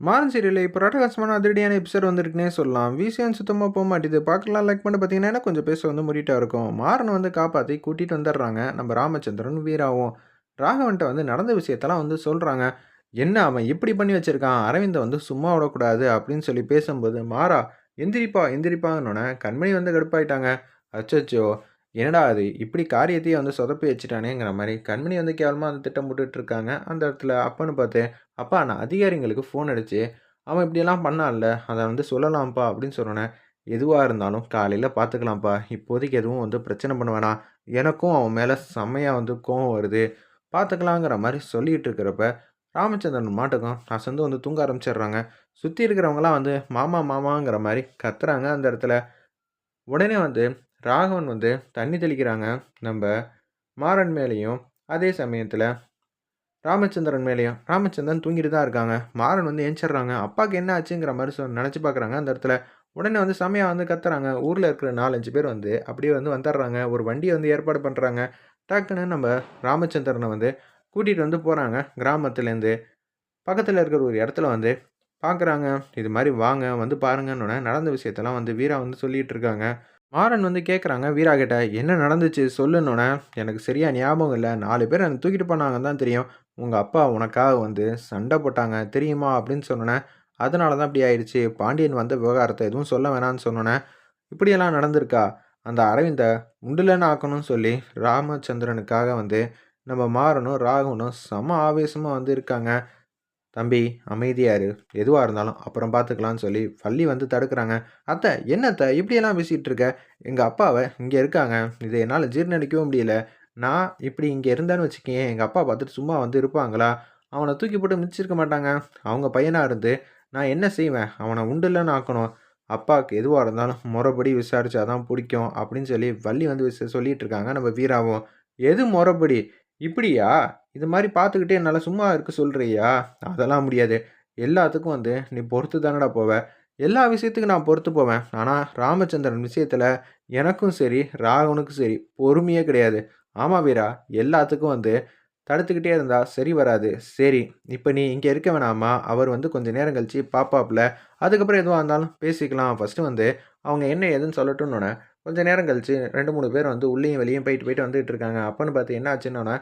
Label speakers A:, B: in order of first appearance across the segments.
A: மாறன் சீரியலில் இப்போ ரட்டகாசமான அதிரடியான எபிசோட் வந்திருக்குனே சொல்லலாம். விசியன் சுத்தமாக போக மாட்டேது. பார்க்கலாம் லைக் பண்ணி பார்த்தீங்கன்னா கொஞ்சம் பேச வந்து முடிட்டா இருக்கும். மாறனை வந்து காப்பாற்றி கூட்டிகிட்டு வந்துடுறாங்க. நம்ம ராமச்சந்திரன் வீராவும். ராகவன்ட்ட வந்து நடந்த விஷயத்தெல்லாம் வந்து சொல்கிறாங்க என்ன அவன் இப்படி பண்ணி வச்சிருக்கான்? அரவிந்தை வந்து சும்மா விடக்கூடாது அப்படின்னு சொல்லி பேசும்போது மாறா எந்திரிப்பா எந்திரிப்பாங்கன்னொன்னே கண்மணி வந்து கடுப்பாயிட்டாங்க. அச்சோ என்னடா அது இப்படி காரியத்தையே வந்து சொதப்பி வச்சுட்டானேங்கிற மாதிரி கண்மணி வந்து கேவலமாக அந்த திட்டம் போட்டுட்ருக்காங்க. அந்த இடத்துல அப்பன்னு பார்த்து அப்பா நான் அதிகாரிங்களுக்கு ஃபோன் அடித்து அவன் இப்படியெல்லாம் பண்ணான்ல அதை வந்து சொல்லலாம்ப்பா அப்படின்னு சொன்னோன்னே எதுவாக இருந்தாலும் காலையில் பார்த்துக்கலாம்ப்பா. இப்போதைக்கு எதுவும் வந்து பிரச்சனை பண்ண வேணாம். எனக்கும் அவன் மேலே செம்மையாக வந்து கோவம் வருது. பார்த்துக்கலாங்கிற மாதிரி சொல்லிகிட்டு இருக்கிறப்ப ராமச்சந்திரன் மாட்டுக்கும் அசந்து வந்து தூங்க ஆரம்பிச்சிடுறாங்க. சுற்றி இருக்கிறவங்களாம் வந்து மாமா மாமாங்கிற மாதிரி கத்துறாங்க அந்த இடத்துல. உடனே வந்து ராகவன் வந்து தண்ணி தெளிக்கிறாங்க. நம்ம மாறன் மேலேயும் அதே சமயத்தில் ராமச்சந்திரன் மேலேயும் ராமச்சந்திரன் தூங்கிட்டு தான் இருக்காங்க. மாறன் வந்து எஞ்சிடுறாங்க அப்பாவுக்கு என்ன ஆச்சுங்கிற மாதிரி சொல் நினச்சி பார்க்குறாங்க. அந்த இடத்துல உடனே வந்து சமயம் வந்து கத்துறாங்க. ஊரில் இருக்கிற நாலஞ்சு பேர் வந்து அப்படியே வந்து வந்துடுறாங்க. ஒரு வண்டியை வந்து ஏற்பாடு பண்ணுறாங்க டக்குன்னு நம்ம ராமச்சந்திரனை வந்து கூட்டிகிட்டு வந்து போகிறாங்க கிராமத்துலேருந்து பக்கத்தில் இருக்கிற ஒரு இடத்துல வந்து பார்க்குறாங்க இது மாதிரி வாங்க வந்து பாருங்கன்னு நடந்த விஷயத்தெல்லாம் வந்து வீரா வந்து சொல்லிகிட்டு இருக்காங்க. மாறன் வந்து கேட்குறாங்க வீரா கிட்ட என்ன நடந்துச்சு? சொல்லுன்னொன்னே எனக்கு சரியா ஞாபகம் இல்லை. நாலு பேர் என்னை தூக்கிட்டு போனாங்கன்னு தான் தெரியும். உங்கள் அப்பா உனக்காக வந்து சண்டை போட்டாங்க தெரியுமா? அப்படின்னு சொன்னோன்னே அதனால தான் இப்படி ஆயிடுச்சு பாண்டியன் வந்த விவகாரத்தை எதுவும் சொல்ல வேணாம்னு சொன்னோன்னே இப்படியெல்லாம் நடந்திருக்கா? அந்த அரவிந்தை உண்டுலன்னு ஆக்கணும்னு சொல்லி ராமச்சந்திரனுக்காக வந்து நம்ம மாறனும் ராகவனும் செம ஆவேசமாக வந்து இருக்காங்க. தம்பி அமைதியாரு எதுவாக இருந்தாலும் அப்புறம் பார்த்துக்கலான்னு சொல்லி பள்ளி வந்து தடுக்கிறாங்க. அத்தை என்னத்தை இப்படியெல்லாம் பேசிகிட்டு இருக்க? எங்கள் அப்பாவை இங்கே இருக்காங்க. இதை என்னால் ஜீர்ணிக்கவும் முடியல. நான் இப்படி இங்கே இருந்தேன்னு வச்சுக்கேன் எங்கள் அப்பா பார்த்துட்டு சும்மா வந்து இருப்பாங்களா? அவனை தூக்கி போட்டு மிதிச்சிருக்க மாட்டாங்க. அவங்க பையனாக இருந்து நான் என்ன செய்வேன்? அவனை உண்டுலன்னு ஆக்கணும். அப்பாவுக்கு எதுவாக இருந்தாலும் முறைப்படி விசாரிச்சா தான் பிடிக்கும் அப்படின்னு சொல்லி வள்ளி வந்து விச சொல்லிகிட்டு இருக்காங்க நம்ம வீராவும். எது முறைப்படி? இப்படியா? இது மாதிரி பார்த்துக்கிட்டே என்னால் சும்மா இருக்க சொல்கிறியா அதெல்லாம் முடியாது. எல்லாத்துக்கும் வந்து நீ பொறுத்து தானடா போவ? எல்லா விஷயத்துக்கும் நான் பொறுத்து போவேன். ஆனால் ராமச்சந்திரன் விஷயத்தில் எனக்கும் சரி ராகவனுக்கும் சரி பொறுமையே கிடையாது. ஆமாம் வீரா எல்லாத்துக்கும் வந்து தடுத்துக்கிட்டே இருந்தா சரி வராது. சரி இப்போ நீ இங்கே இருக்க வேணாமா? அவர் வந்து கொஞ்சம் நேரம் கழிச்சு பாப்பாப்பில் அதுக்கப்புறம் எதுவாக இருந்தாலும் பேசிக்கலாம். ஃபஸ்ட்டு வந்து அவங்க என்ன ஏதுன்னு சொல்லட்டும்னோடனே கொஞ்சம் நேரம் கழிச்சு ரெண்டு மூணு பேர் வந்து உள்ளேயும் வெளியும் போயிட்டு போயிட்டு வந்துட்டு இருக்காங்க. அப்போன்னு பார்த்து என்ன ஆச்சுன்னொன்னே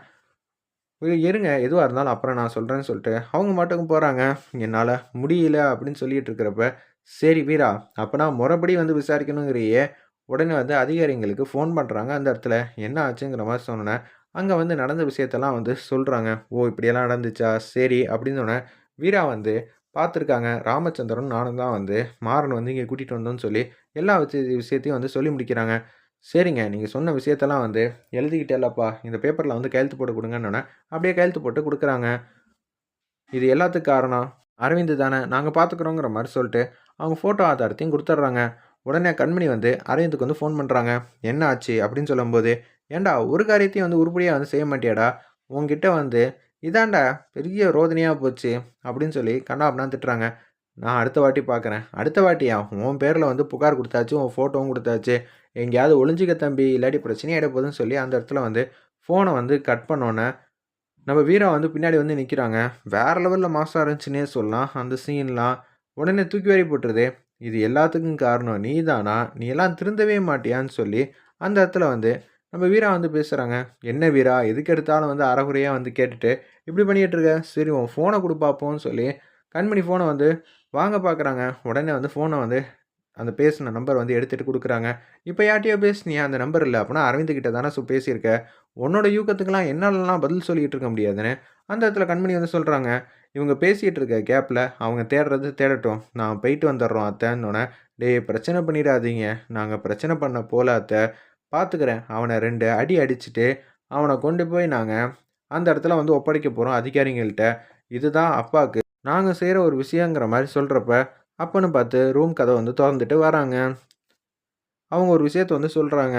A: இருங்க எதுவாக இருந்தாலும் அப்புறம் நான் சொல்கிறேன்னு சொல்லிட்டு அவங்க மட்டும் போகிறாங்க என்னால் முடியல அப்படின்னு சொல்லிட்டு இருக்கிறப்ப சரி வீரா அப்போனா முறைப்படி வந்து விசாரிக்கணுங்கிறியே. உடனே வந்து அதிகாரிங்களுக்கு ஃபோன் பண்ணுறாங்க அந்த இடத்துல என்ன ஆச்சுங்கிற மாதிரி சொன்னேன் அங்கே வந்து நடந்த விஷயத்தெல்லாம் வந்து சொல்கிறாங்க ஓ இப்படியெல்லாம் நடந்துச்சா? சரி அப்படின்னு சொன்னேன் வீரா வந்து பார்த்துருக்காங்க. ராமச்சந்திரன் நானும் தான் வந்து மாறன் வந்து இங்கே கூட்டிகிட்டு வந்தோன்னு சொல்லி எல்லா விஷயத்தையும் வந்து சொல்லி முடிக்கிறாங்க. சரிங்க. நீங்கள் சொன்ன விஷயத்தெல்லாம் வந்து எழுதிக்கிட்டேலப்பா இந்த பேப்பரில் வந்து கையெழுத்து போட்டு கொடுங்கன்னு அப்படியே கையெழுத்து போட்டு கொடுக்குறாங்க. இது எல்லாத்துக்கும் காரணம் அரவிந்த் தானே நாங்கள் பார்த்துக்குறோங்கிற மாதிரி சொல்லிட்டு அவங்க ஃபோட்டோ ஆதாரத்தையும் கொடுத்துட்றாங்க. உடனே கண்மணி வந்து அரவிந்துக்கு வந்து ஃபோன் பண்ணுறாங்க என்ன ஆச்சு அப்படின்னு சொல்லும்போது ஏண்டா ஒரு காரியத்தையும் வந்து உருப்படியாக வந்து செய்ய மாட்டியாடா? உங்ககிட்ட வந்து இதாண்டா பெரிய ரோதனையாக போச்சு அப்படின்னு சொல்லி கண்ணா அப்படின்னா திட்டுறாங்க. நான் அடுத்த வாட்டி பார்க்குறேன். அடுத்த வாட்டியா? உன் பேரில் வந்து புகார் கொடுத்தாச்சு உன் ஃபோட்டோவும் கொடுத்தாச்சு. எங்கேயாவது ஒளிஞ்சிக்க தம்பி இல்லாட்டி பிரச்சனையாக போதுன்னு சொல்லி அந்த இடத்துல வந்து ஃபோனை வந்து கட் பண்ணோன்னே நம்ம வீரா வந்து பின்னாடி வந்து நிற்கிறாங்க வேறு லெவலில் மாசாக இருந்துச்சுன்னே சொல்லலாம். அந்த சீன்லாம் உடனே தூக்கி வாரி போட்டுருது. இது எல்லாத்துக்கும் காரணம் நீ தானா நீ எல்லாம் திருந்தவே மாட்டியான்னு சொல்லி அந்த இடத்துல வந்து நம்ம வீரா வந்து பேசுகிறாங்க என்ன வீரா? எதுக்கு எடுத்தாலும் வந்து அறகுறையாக வந்து கேட்டுட்டு இப்படி பண்ணிகிட்டு இருக்க? சரி உன் ஃபோனை கொடுப்பாப்போன்னு சொல்லி கண்மணி ஃபோனை வந்து வாங்க பார்க்குறாங்க உடனே வந்து ஃபோனை வந்து அந்த பேசின நம்பர் வந்து எடுத்துகிட்டு கொடுக்குறாங்க. இப்போ யார்ட்டையோ பேசுனியா? அந்த நம்பர் இல்லை அப்படின்னா அரவிந்த் கிட்ட தானே ஸோ பேசியிருக்க. உன்னோட யூக்கத்துக்கெல்லாம் என்னாலலாம் பதில் சொல்லிகிட்டு இருக்க முடியாதுன்னு அந்த இடத்துல கண்மணி வந்து சொல்கிறாங்க இவங்க பேசிகிட்டு இருக்க கேப்பில் அவங்க தேடுறது தேடட்டும். நான் போயிட்டு வந்துடுறோம் அத்தைன்னொன்னே டேய் பிரச்சனை பண்ணிடாதீங்க. நாங்கள் பிரச்சனை பண்ண போல அத்தை. பார்த்துக்கிறேன் அவனை ரெண்டு அடி அடிச்சுட்டு அவனை கொண்டு போய் நாங்கள் அந்த இடத்துல வந்து ஒப்படைக்க போகிறோம் அதிகாரிங்கள்கிட்ட இதுதான் அப்பாவுக்கு நாங்கள் செய்கிற ஒரு விஷயங்கிற மாதிரி சொல்கிறப்ப அப்பன்னு பார்த்து ரூம் கதை வந்து திறந்துட்டு வராங்க. அவங்க ஒரு விஷயத்த வந்து சொல்கிறாங்க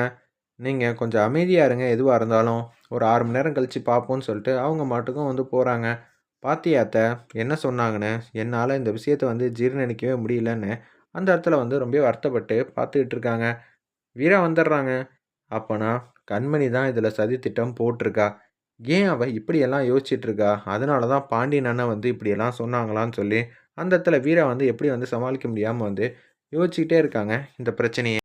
A: நீங்கள் கொஞ்சம் அமைதியாக இருங்க எதுவாக இருந்தாலும். ஒரு ஆறு மணி நேரம் கழித்து பார்ப்போம்னு சொல்லிட்டு அவங்க மாட்டுக்கும் வந்து போகிறாங்க பாத்தியாத்த என்ன சொன்னாங்கன்னு? என்னால் இந்த விஷயத்தை வந்து ஜீர்ணிக்கவே முடியலன்னு. அந்த இடத்துல வந்து ரொம்ப வருத்தப்பட்டு பார்த்துக்கிட்டு இருக்காங்க. வீரா வந்துடுறாங்க. அப்போனா கண்மணி தான் இதில் சதி திட்டம் போட்டிருக்கா. ஏன் அவள் இப்படியெல்லாம் யோசிச்சுட்டு இருக்கா அதனால தான் பாண்டியன் அண்ணன் வந்து இப்படியெல்லாம் சொன்னாங்களான்னு சொல்லி அந்த இடத்துல வீரா வந்து எப்படி வந்து சமாளிக்க முடியாமல் வந்து யோசிச்சுக்கிட்டே இருக்காங்க இந்த பிரச்சனையை.